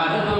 Bye.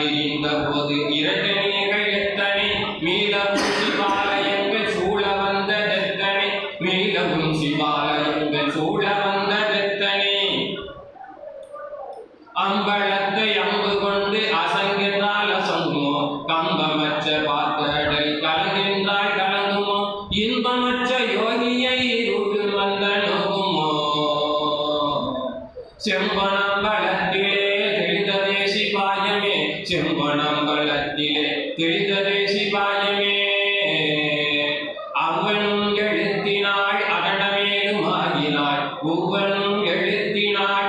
மிண்டராய் போது இரண்டு நீர்கள் எத்தனை? மீளவும் சிவாலயங்கள் சூழ வந்ததெத்தனை மீளவும் சிவாலயங்கள் சூழ வந்ததெத்தனை அம்பலத்தை அம்பு கொண்டு அசங்கின்றால் அசங்குமோ கம்பமற்ற பார்த்தடல் கலங்கின்றால் கலங்குமோ? இன்பமற்ற யோகியை வந்த நோகுமோ? செம்பனம்பலத்திலே தெளிததே சிவாயமே. அவனும் எழுத்தினாள் அகடமேலும் ஆகினாள். ஒவ்வொன்றும் எழுத்தினாள்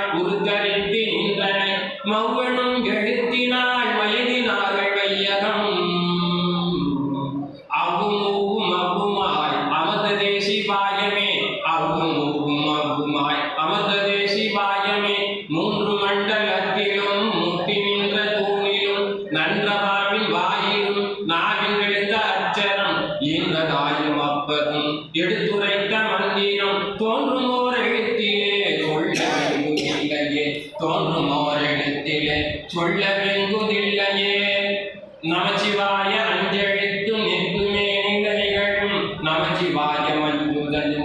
நமச்சிவாய அஞ்செழுத்து நிற்குமே நிகழும் நமச்சிவாய மஞ்சுதல்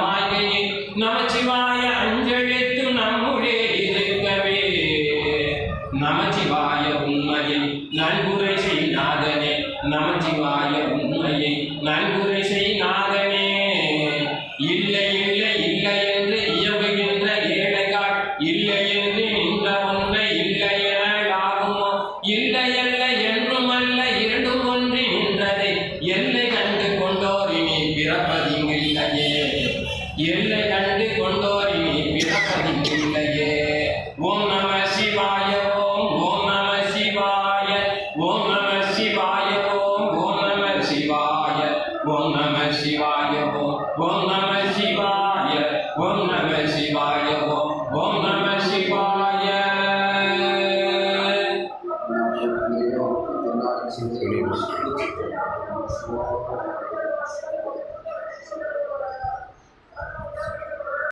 மாயையே நமச்சிவாய அஞ்செழுத்து நம்முடே இருக்கவே. நமச்சிவாய உண்மையில் நன்குரை செய்யாதனே. நமச்சிவாய உண்மை கண்டு கொண்டோரினி பிறப்பதில்லையே ஓம் நம சிவாய ஓம் ஓம் நம சிவாய ஓம் நம சிவாய ஓம் ஓம் நம சிவாய ஓம் நம சிவாய ஓம் ஓம் நம சிவாய ஓம் நம சிவாய ஓம் ஓம் நம சிவாய Thank you.